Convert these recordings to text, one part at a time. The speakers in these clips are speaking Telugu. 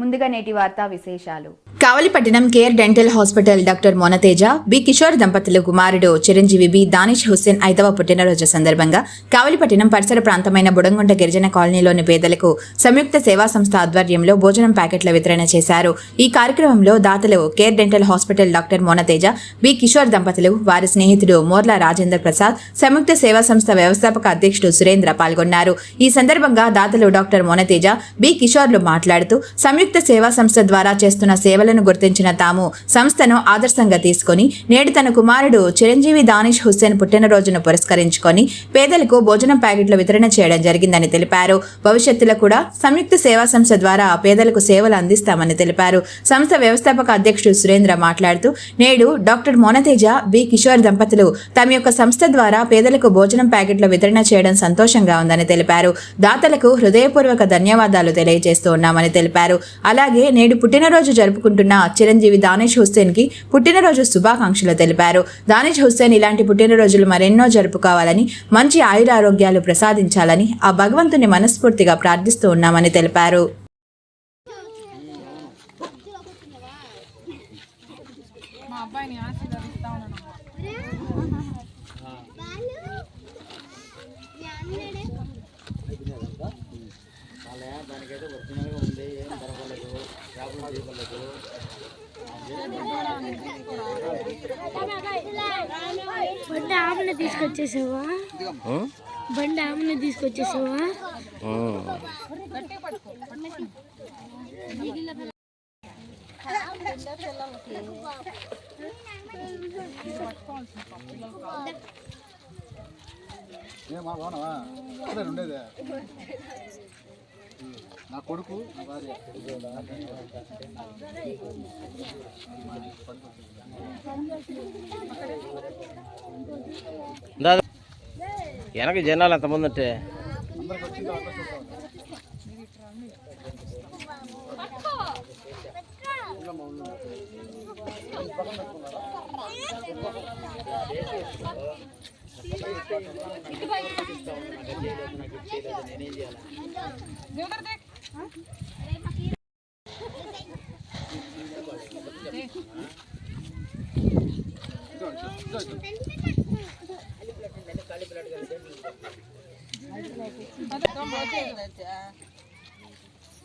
ముందుగా నేటి వార్తా విశేషాలు. Kavalipatnam care dental hospital doctor Monateja B Kishore దంపతులు కుమారుడు చిరంజీవి బి దానిష్ హుస్సేన్ ఐదవ పుట్టినరోజు సందర్భంగా కావలిపట్నం పరిసర ప్రాంతమైన బుడంగుంట గిరిజన కాలనీలోని పేదలకు సంయుక్త సేవా సంస్థ ఆధ్వర్యంలో భోజనం ప్యాకెట్ల వితరణ చేశారు. ఈ కార్యక్రమంలో దాతలు care dental hospital doctor Monateja B Kishore దంపతులు వారి స్నేహితుడు మోర్ల రాజేంద్ర ప్రసాద్ సంయుక్త సేవా సంస్థ వ్యవస్థాపక అధ్యక్షుడు సురేంద్ర పాల్గొన్నారు. ఈ సందర్భంగా దాతలు డాక్టర్ మోనతేజ బి కిషోర్లు మాట్లాడుతూ సంయుక్త సేవా సంస్థ ద్వారా చేస్తున్న సేవలను గుర్తించిన తాము సంస్థను ఆదర్శంగా తీసుకొని నేడు తన కుమారుడు చిరంజీవి దానిష్ హుస్సేన్ పుట్టినరోజును పురస్కరించుకొని పేదలకు భోజనం ప్యాకెట్లు వితరణ చేయడం జరిగిందని తెలిపారు. భవిష్యత్తులో కూడా సంయుక్త సేవా సంస్థ ద్వారా పేదలకు సేవలు అందిస్తామని తెలిపారు. సంస్థ వ్యవస్థాపక అధ్యక్షుడు సురేంద్ర మాట్లాడుతూ నేడు డాక్టర్ మోనతేజ బి. కిషోర్ దంపతులు తమ యొక్క సంస్థ ద్వారా పేదలకు భోజనం ప్యాకెట్ల వితరణ చేయడం సంతోషంగా ఉందని తెలిపారు. దాతలకు హృదయపూర్వక ధన్యవాదాలు తెలియజేస్తూ ఉన్నామని తెలిపారు. అలాగే నేడు పుట్టినరోజు జరుపుకుంటున్న చిరంజీవి దానిష్ హుస్సేన్కి పుట్టినరోజు శుభాకాంక్షలు తెలిపారు. దానిష్ హుస్సేన్ ఇలాంటి పుట్టినరోజులు మరెన్నో జరుపుకోవాలని మంచి ఆయురారోగ్యాలు ప్రసాదించాలని ఆ భగవంతుని మనస్ఫూర్తిగా ప్రార్థిస్తూ ఉన్నామని తెలిపారు. బండి ఆమెను తీసుకొచ్చేసావా? బండి ఆమెను తీసుకొచ్చేసావా? ఏమా బాగున్నావా అదే ఉండేది నా కొడుకు నా భార్య వెనక జనాలు ఎంతమంది ఉంటే అందరికి వచ్చింది అందరికి చూస్తాం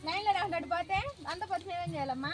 నైన్లో రాసినట్టు పోతే అంత పొద్దు ఏం చేయాలమ్మా